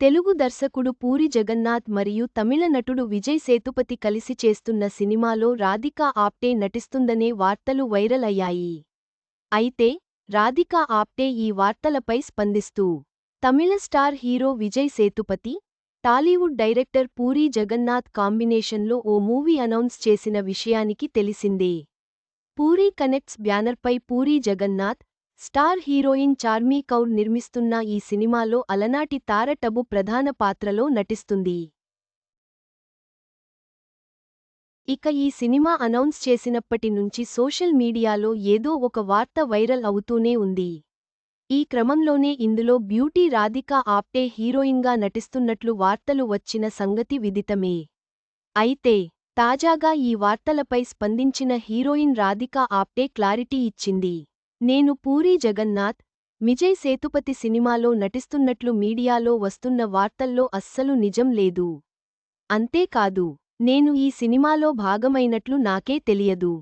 తెలుగు దర్శకుడు పూరి జగన్నాథ్ మరియు తమిళ నటుడు విజయ్ సేతుపతి కలిసి చేస్తున్న సినిమాలో రాధికా ఆప్టే నటిస్తుందనే వార్తలు వైరల్ అయ్యాయి. అయితే రాధికా ఆప్టే ఈ వార్తలపై స్పందిస్తూ తమిళ star hero Vijay Sethupathi Tollywood director Puri Jagannath కాంబినేషన్లో ఓ మూవీ అనౌన్స్ చేసిన విషయానికి తెలిసిందే. పూరి కనెక్ట్స్ బ్యానర్పై పూరి జగన్నాథ్ స్టార్ హీరోయిన్ చార్మీ కౌర్ నిర్మిస్తున్న ఈ సినిమాలో అలనాటి తార టబు ప్రధాన పాత్రలో నటిస్తుంది. ఇక ఈ సినిమా అనౌన్స్ చేసినప్పటి నుంచి సోషల్ మీడియాలో ఏదో ఒక వార్త వైరల్ అవుతూనే ఉంది. ఈ క్రమంలోనే ఇందులో బ్యూటీ రాధికా ఆప్టే హీరోయిన్గా నటిస్తున్నట్లు వార్తలు వచ్చిన సంగతి విదితమే. అయితే తాజాగా ఈ వార్తలపై స్పందించిన హీరోయిన్ రాధికా ఆప్టే క్లారిటీ ఇచ్చింది. నేను పూరీ జగన్నాథ్ విజయ్ సేతుపతి సినిమాలో నటిస్తున్నట్లు మీడియాలో వస్తున్న వార్తల్లో అస్సలు నిజం లేదు. అంతేకాదు నేను ఈ సినిమాలో భాగమైనట్లు నాకే తెలియదు.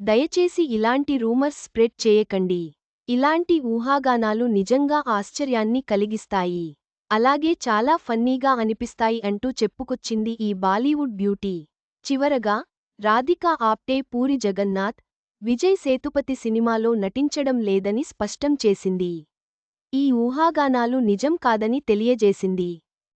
దయచేసి ఇలాంటి రూమర్స్ స్ప్రెడ్ చేయకండి. ఇలాంటి ఊహాగానాలు నిజంగా ఆశ్చర్యాన్ని కలిగిస్తాయి. అలాగే చాలా ఫన్నీగా అనిపిస్తాయి అంటూ చెప్పుకొచ్చింది ఈ బాలీవుడ్ బ్యూటీ. చివరగా రాధికా ఆప్టే పూరి జగన్నాథ్ విజయ్ సేతుపతి సినిమాలో నటించడం లేదని స్పష్టం చేసింది. ఈ ఊహాగానాలు నిజం కాదని తెలియజేసింది.